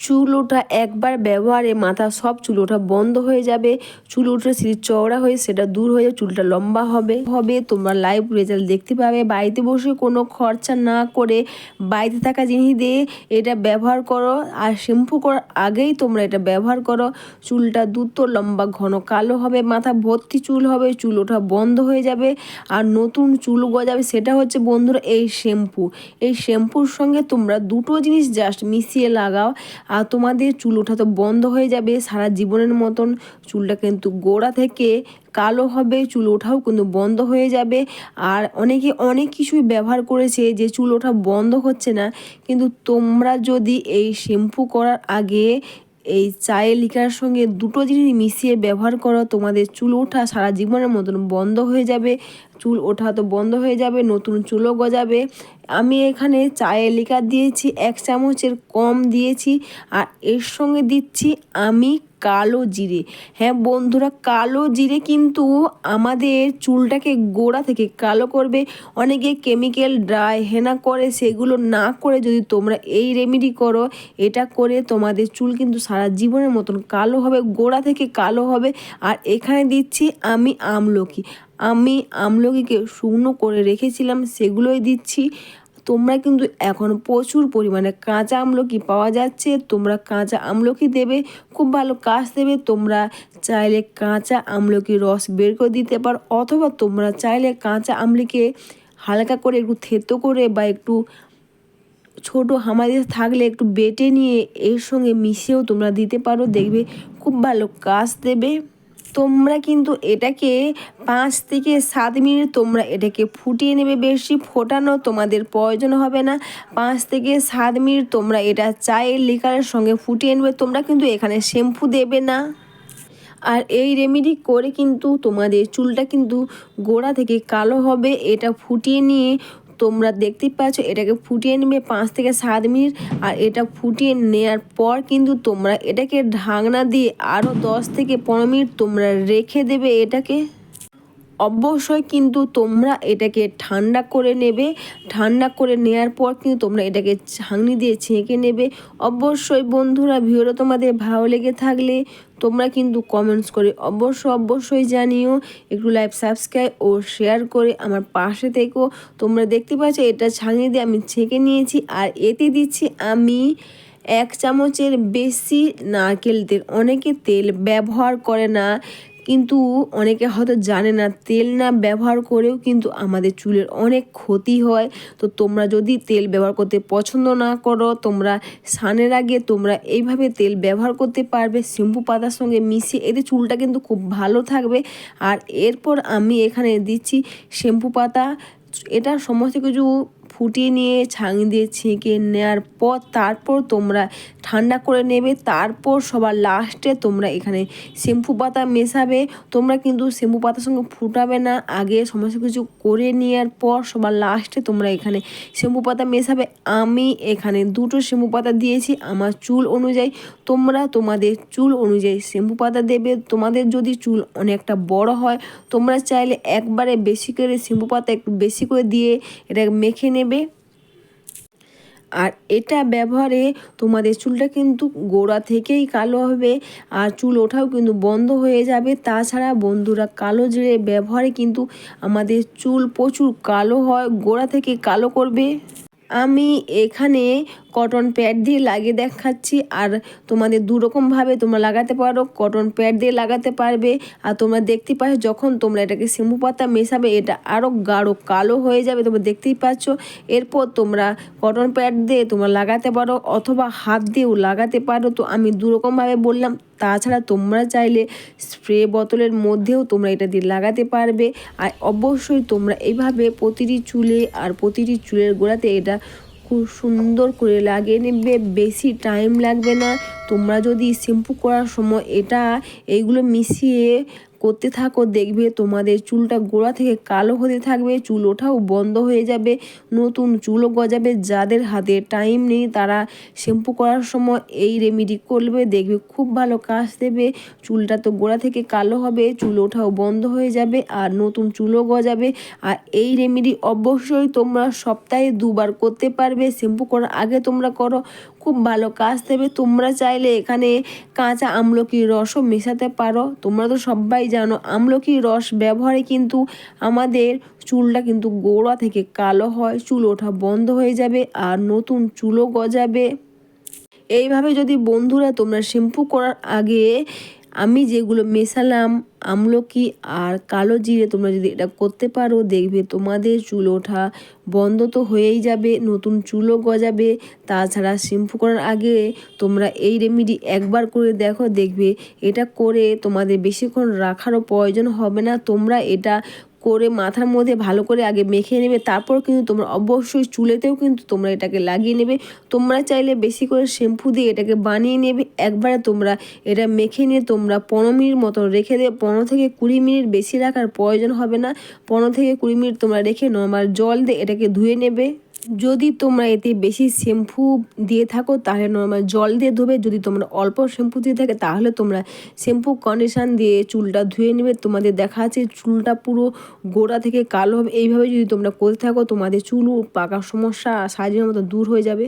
চুল ওঠা একবার ব্যবহারে মাথা সব চুল ওঠা বন্ধ হয়ে যাবে। চুল উঠে সিঁড়ি চওড়া হয়ে সেটা দূর হয়ে চুলটা লম্বা হবে। হবে তোমরা লাইভ রেজাল্ট দেখতে পাবে। বাড়িতে বসে কোনো খরচা না করে বাড়িতে থাকা জিনিস দিয়ে এটা ব্যবহার করো। আর শ্যাম্পু করার আগেই তোমরা এটা ব্যবহার করো। চুলটা দ্রুত লম্বা, ঘন, কালো হবে, মাথা ভর্তি চুল হবে চুল ওঠা বন্ধ হয়ে যাবে। আর নতুন চুল গজাবে সেটা হচ্ছে বন্ধুরা এই শ্যাম্পু এই শ্যাম্পুর সঙ্গে তোমরা দুটো জিনিস জাস্ট মিশিয়ে লাগাও। আর তোমাদের চুল ওঠা তো বন্ধ হয়ে যাবে, সারা জীবনের মতন। চুলটা কিন্তু গোড়া থেকে কালো হবে, চুল ওঠাও কিন্তু বন্ধ হয়ে যাবে। আর অনেকে অনেক কিছুই ব্যবহার করেছে যে চুল ওঠা বন্ধ হচ্ছে না। কিন্তু তোমরা যদি এই শ্যাম্পু করার আগে এই চায়ে লিকার সঙ্গে দুটো জিনিস মিশিয়ে ব্যবহার করো, তোমাদের চুল ওঠা সারা জীবনের মতন বন্ধ হয়ে যাবে। চুল ওঠা তো বন্ধ হয়ে যাবে, নতুন চুলও গজাবে। আমি এখানে চায়ে লিকার দিয়েছি, এক চামচের কম দিয়েছি, আর এর সঙ্গে দিচ্ছি আমি কালো জিরে। হ্যাঁ বন্ধুরা, কালো জিরে কিন্তু আমাদের চুলটাকে গোড়া থেকে কালো করবে। অনেকে কেমিক্যাল ড্রাই হেনা করে, সেগুলো না করে যদি তোমরা এই রেমেডি করো, এটা করে তোমাদের চুল কিন্তু সারা জীবনের মতন কালো হবে, গোড়া থেকে কালো হবে। আর এখানে দিচ্ছি আমি আমলকি। আমি আমলকিকে শুকনো করে রেখেছিলাম, সেগুলোই দিচ্ছি। তোমরা কিন্তু এখন প্রচুর পরিমাণে কাঁচা আমলকি পাওয়া যাচ্ছে। তোমরা কাঁচা আমলকি দেবে, খুব ভালো কাজ দেবে। তোমরা চাইলে কাঁচা আমলকি রস বের করে দিতে পারো, অথবা তোমরা চাইলে কাঁচা আমলিকে হালকা করে একটু থেতো করে বা একটু ছোট হামাদের থাকলে একটু বেটে নিয়ে এর সঙ্গে মিশিয়েও তোমরা দিতে পারো। দেখবে খুব ভালো কাজ দেবে। তোমরা কিন্তু এটাকে পাঁচ থেকে সাত মিনিট তোমরা এটাকে ফুটিয়ে নেবে বেশি, ফোটানো তোমাদের প্রয়োজন হবে না। পাঁচ থেকে সাত মিনিট তোমরা এটা চায়ের লিকারের সঙ্গে ফুটিয়ে নেবে, তোমরা কিন্তু এখানে শ্যাম্পু দেবে না। আর এই রেমেডি করে কিন্তু তোমাদের চুলটা কিন্তু গোড়া থেকে কালো হবে, এটা ফুটিয়ে নিয়ে তোমরা দেখতেই পাচ্ছ, এটাকে ফুটিয়ে নেবে পাঁচ থেকে সাত মিনিট, আর এটা ফুটিয়ে নেওয়ার পর কিন্তু তোমরা এটাকে ঢাকনা দিয়ে আরও দশ থেকে পনেরো মিনিট তোমরা রেখে দেবে এটাকে। অবশ্যই কিন্তু তোমরা এটাকে ঠান্ডা করে নেবে। ঠান্ডা করে নেওয়ার পর কিন্তু তোমরা এটাকে ছাঁকনি দিয়ে ছেঁকে নেবে। অবশ্যই বন্ধুরা, ভিডিওটা তোমাদের ভালো লেগে থাকলে তোমরা কিন্তু কমেন্টস করে অবশ্যই অবশ্যই জানিও। একটু লাইভ সাবস্ক্রাইব ও শেয়ার করে আমার পাশে থেকো। তোমরা দেখতে পাচ্ছ এটা ছাঁকনি দিয়ে আমি ছেঁকে নিয়েছি আর এতে দিচ্ছি আমি এক চামচের বেশি নারকেল তেল। অনেকে তেল ব্যবহার করে না। কিন্তু অনেকে হয়তো জানে না, তেল না ব্যবহার করেও কিন্তু আমাদের চুলের অনেক ক্ষতি হয়। তো তোমরা যদি তেল ব্যবহার করতে পছন্দ না করো, তোমরা স্নানের আগে তোমরা এইভাবে তেল ব্যবহার করতে পারবে, শ্যাম্পু পাতার সঙ্গে মিশিয়ে, এতে চুলটা কিন্তু খুব ভালো থাকবে। আর এরপর আমি এখানে দিচ্ছি শ্যাম্পু পাতা। এটা সমস্ত কিছু ফুটিয়ে নিয়ে ছাঁক দিয়ে ছেঁকে নেওয়ার পর তারপর তোমরা ঠান্ডা করে নেবে। তারপর সবার লাস্টে তোমরা এখানে শ্যাম্পু পাতা মেশাবে। তোমরা কিন্তু শ্যাম্পু পাতার সঙ্গে ফুটাবে না। আগে সমস্ত কিছু করে নেওয়ার পর সবার লাস্টে তোমরা এখানে শ্যাম্পু পাতা মেশাবে। আমি এখানে দুটো শ্যাম্পু পাতা দিয়েছি আমার চুল অনুযায়ী। তোমরা তোমাদের চুল অনুযায়ী শ্যাম্পু পাতা দেবে। তোমাদের যদি চুল অনেকটা বড় হয়, তোমরা চাইলে একবারে বেশি করে শ্যাম্পু পাতা একটু বেশি করে দিয়ে এটা মেখে নেবে। আর এটা ব্যবহারে তোমাদের চুলটা কিন্তু গোড়া থেকেই কালো হবে আর চুল ওঠাও কিন্তু বন্ধ হয়ে যাবে। তাছাড়া বন্ধুরা, কালো জিরে ব্যবহারে কিন্তু আমাদের চুল প্রচুর কালো হয়, গোড়া থেকে কালো করবে। আমি এখানে কটন প্যাড দিয়ে লাগিয়ে দেখাচ্ছি। আর তোমাদের দুরকমভাবে তোমরা লাগাতে পারো কটন প্যাড দিয়ে লাগাতে পারবে। আর তোমরা দেখতে পাচ্ছ, যখন তোমরা এটাকে শ্যাম্পু পাতা মেশাবে, এটা আরও গাঢ় কালো হয়ে যাবে, তোমরা দেখতেই পাচ্ছ। এরপর তোমরা কটন প্যাড দিয়ে তোমরা লাগাতে পারো, অথবা হাত দিয়েও লাগাতে পারো। তো আমি দুরকমভাবে বললাম, তাছাড়া তোমরা চাইলে স্প্রে বোতলের মধ্যেও তোমরা এটা দিয়ে লাগাতে পারবে। আর অবশ্যই তোমরা এইভাবে প্রতিটি চুলে আর প্রতিটি চুলের গোড়াতে এটা খুব সুন্দর করে লাগে। নেবে, বেশি টাইম লাগবে না। তোমরা যদি শ্যাম্পু করার সময় এটা এইগুলো মিশিয়ে করতে থাকো, দেখবে তোমাদের চুলটা গোড়া থেকে কালো হতে থাকবে, চুল ওঠাও বন্ধ হয়ে যাবে, নতুন চুলও গজাবে। যাদের হাতে টাইম নেই, তারা শ্যাম্পু করার সময় এই রেমেডি করবে, দেখবে খুব ভালো কাজ দেবে। চুলটা তো গোড়া থেকে কালো হবে, চুল ওঠাও বন্ধ হয়ে যাবে, আর নতুন চুলও গজাবে। আর এই রেমেডি অবশ্যই তোমরা সপ্তাহে দুবার করতে পারবে। শ্যাম্পু করার আগে তোমরা করো খুব ভালো কাজ দেবে। তোমরা চাইলে এখানে কাঁচা আমলকির রসও মেশাতে পারো। তোমরা তো সবাই জানো, আমলকির রস ব্যবহারে কিন্তু আমাদের চুলটা কিন্তু গোড়া থেকে কালো হয়, চুল ওঠা বন্ধ হয়ে যাবে আর নতুন চুলও গজাবে। এইভাবে যদি বন্ধুরা তোমরা শ্যাম্পু করার আগে আমি যেগুলো মেশালাম আমলকি আর কালো জিরে তোমরা যদি এটা করতে পারো, দেখবে তোমাদের চুল ওঠা বন্ধ তো হয়েই যাবে, নতুন চুলও গজাবে। তাছাড়া শ্যাম্পু করার আগে তোমরা এই রেমিডি একবার করে দেখো, দেখবে এটা করে তোমাদের বেশিক্ষণ রাখারও প্রয়োজন হবে না। তোমরা এটা করে মাথার মধ্যে ভালো করে আগে মেখে নেবে, তারপর কিন্তু তোমরা অবশ্যই চুলেতেও কিন্তু তোমরা এটাকে লাগিয়ে নেবে। তোমরা চাইলে বেশি করে শ্যাম্পু দিয়ে এটাকে বানিয়ে নেবে। একবারে তোমরা এটা মেখে নিয়ে তোমরা পনেরো মিনিট মতো রেখে দেবে। পনেরো থেকে কুড়ি মিনিট বেশি রাখার প্রয়োজন হবে না। পনেরো থেকে কুড়ি মিনিট তোমরা রেখে নর্মাল জল দিয়ে এটাকে ধুয়ে নেবে। যদি তোমরা এতে বেশি শ্যাম্পু দিয়ে থাকো, তাহলে নর্মাল জল দিয়ে ধোবে। যদি তোমরা অল্প শ্যাম্পু দিয়ে থাকে, তাহলে তোমরা শ্যাম্পু কন্ডিশন দিয়ে চুলটা ধুয়ে নেবে। তোমাদের দেখা আছে চুলটা পুরো গোড়া থেকে কালো হবে। এইভাবে যদি তোমরা করতে থাকো, তোমাদের চুল পাকার সমস্যা সাজের মতো দূর হয়ে যাবে।